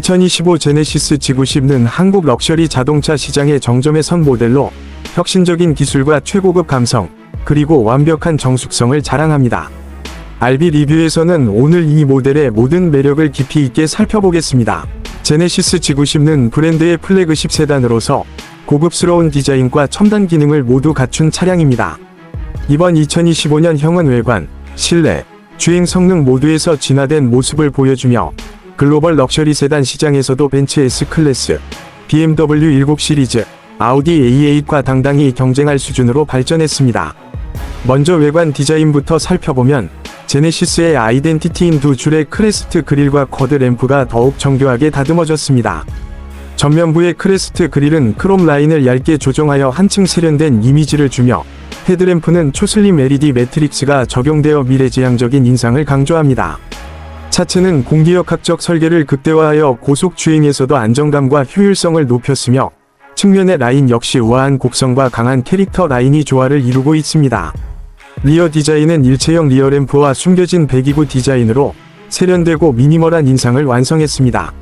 2025 제네시스 G90는 한국 럭셔리 자동차 시장의 정점에 선 모델로 혁신적인 기술과 최고급 감성, 그리고 완벽한 정숙성을 자랑합니다. 알비 리뷰에서는 오늘 이 모델의 모든 매력을 깊이 있게 살펴보겠습니다. 제네시스 G90는 브랜드의 플래그십 세단으로서 고급스러운 디자인과 첨단 기능을 모두 갖춘 차량입니다. 이번 2025년형은 외관, 실내, 주행 성능 모두에서 진화된 모습을 보여주며 글로벌 럭셔리 세단 시장에서도 벤츠 S클래스, BMW 7 시리즈, 아우디 A8과 당당히 경쟁할 수준으로 발전했습니다. 먼저 외관 디자인부터 살펴보면 제네시스의 아이덴티티인 두 줄의 크레스트 그릴과 쿼드 램프가 더욱 정교하게 다듬어졌습니다. 전면부의 크레스트 그릴은 크롬 라인을 얇게 조정하여 한층 세련된 이미지를 주며 헤드램프는 초슬림 LED 매트릭스가 적용되어 미래지향적인 인상을 강조합니다. 차체는 공기역학적 설계를 극대화하여 고속 주행에서도 안정감과 효율성을 높였으며 측면의 라인 역시 우아한 곡선과 강한 캐릭터 라인이 조화를 이루고 있습니다. 리어 디자인은 일체형 리어 램프와 숨겨진 배기구 디자인으로 세련되고 미니멀한 인상을 완성했습니다.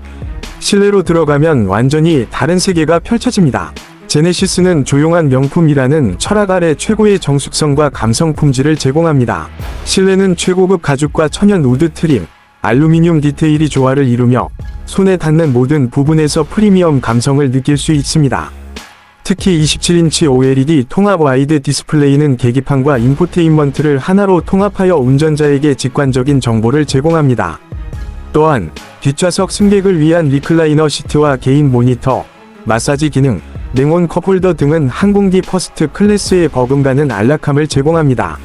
실내로 들어가면 완전히 다른 세계가 펼쳐집니다. 제네시스는 조용한 명품이라는 철학 아래 최고의 정숙성과 감성 품질을 제공합니다. 실내는 최고급 가죽과 천연 우드 트림, 알루미늄 디테일이 조화를 이루며 손에 닿는 모든 부분에서 프리미엄 감성을 느낄 수 있습니다. 특히 27인치 OLED 통합 와이드 디스플레이는 계기판과 인포테인먼트를 하나로 통합하여 운전자에게 직관적인 정보를 제공합니다. 또한 뒷좌석 승객을 위한 리클라이너 시트와 개인 모니터, 마사지 기능, 냉온 컵홀더 등은 항공기 퍼스트 클래스의 버금가는 안락함을 제공합니다.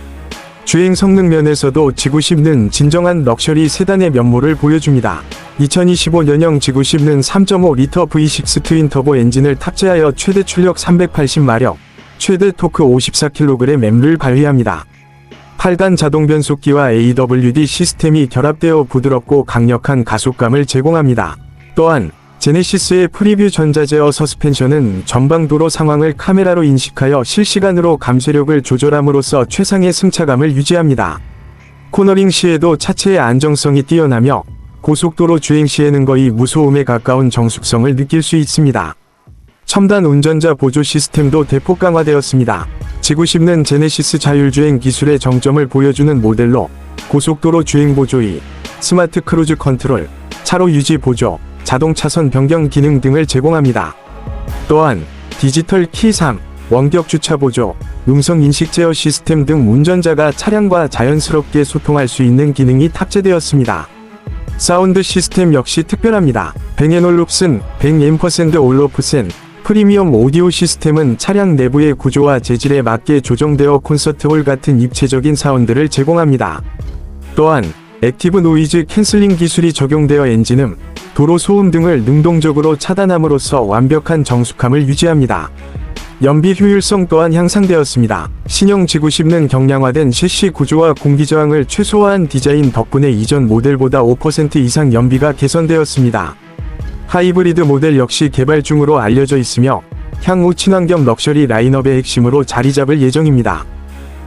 주행 성능 면에서도 G90는 진정한 럭셔리 세단의 면모를 보여줍니다. 2025년형 G90는 3.5리터 V6 트윈 터보 엔진을 탑재하여 최대 출력 380마력, 최대 토크 54kg을 발휘합니다. 8단 자동 변속기와 AWD 시스템이 결합되어 부드럽고 강력한 가속감을 제공합니다. 또한 제네시스의 프리뷰 전자제어 서스펜션은 전방도로 상황을 카메라로 인식하여 실시간으로 감쇄력을 조절함으로써 최상의 승차감을 유지합니다. 코너링 시에도 차체의 안정성이 뛰어나며 고속도로 주행 시에는 거의 무소음에 가까운 정숙성을 느낄 수 있습니다. 첨단 운전자 보조 시스템도 대폭 강화되었습니다. 지구 씹는 제네시스 자율주행 기술의 정점을 보여주는 모델로 고속도로 주행 보조이, 스마트 크루즈 컨트롤, 차로 유지 보조, 자동 차선 변경 기능 등을 제공합니다. 또한 디지털 키 3, 원격 주차 보조, 음성 인식 제어 시스템 등 운전자가 차량과 자연스럽게 소통할 수 있는 기능이 탑재되었습니다. 사운드 시스템 역시 특별합니다. 뱅앤올룹슨, 100% 올로프센, 프리미엄 오디오 시스템은 차량 내부의 구조와 재질에 맞게 조정되어 콘서트홀 같은 입체적인 사운드를 제공합니다. 또한 액티브 노이즈 캔슬링 기술이 적용되어 엔진음, 도로 소음 등을 능동적으로 차단함으로써 완벽한 정숙함을 유지합니다. 연비 효율성 또한 향상되었습니다. 신형 G90는 경량화된 셰시 구조와 공기 저항을 최소화한 디자인 덕분에 이전 모델보다 5% 이상 연비가 개선되었습니다. 하이브리드 모델 역시 개발 중으로 알려져 있으며 향후 친환경 럭셔리 라인업의 핵심으로 자리 잡을 예정입니다.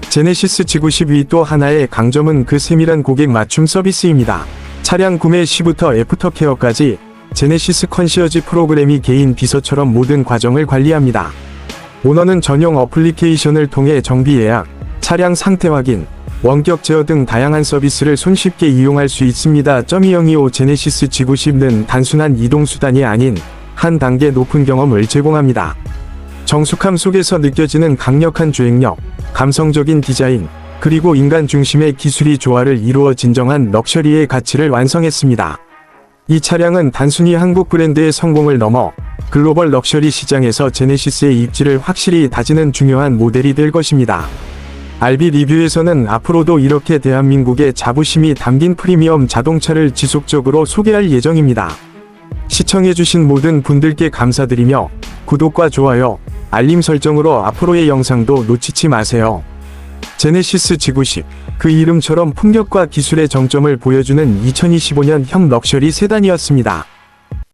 제네시스 G90이 또 하나의 강점은 그 세밀한 고객 맞춤 서비스입니다. 차량 구매 시부터 애프터케어까지 제네시스 컨시어지 프로그램이 개인 비서처럼 모든 과정을 관리합니다. 오너는 전용 어플리케이션을 통해 정비 예약, 차량 상태 확인, 원격 제어 등 다양한 서비스를 손쉽게 이용할 수 있습니다. 2.2025 제네시스 G90는 단순한 이동수단이 아닌 한 단계 높은 경험을 제공합니다. 정숙함 속에서 느껴지는 강력한 주행력, 감성적인 디자인, 그리고 인간 중심의 기술이 조화를 이루어 진정한 럭셔리의 가치를 완성했습니다. 이 차량은 단순히 한국 브랜드의 성공을 넘어 글로벌 럭셔리 시장에서 제네시스의 입지를 확실히 다지는 중요한 모델이 될 것입니다. 알비 리뷰에서는 앞으로도 이렇게 대한민국의 자부심이 담긴 프리미엄 자동차를 지속적으로 소개할 예정입니다. 시청해주신 모든 분들께 감사드리며 구독과 좋아요, 알림 설정으로 앞으로의 영상도 놓치지 마세요. 제네시스 G90, 그 이름처럼 품격과 기술의 정점을 보여주는 2025년 형 럭셔리 세단이었습니다.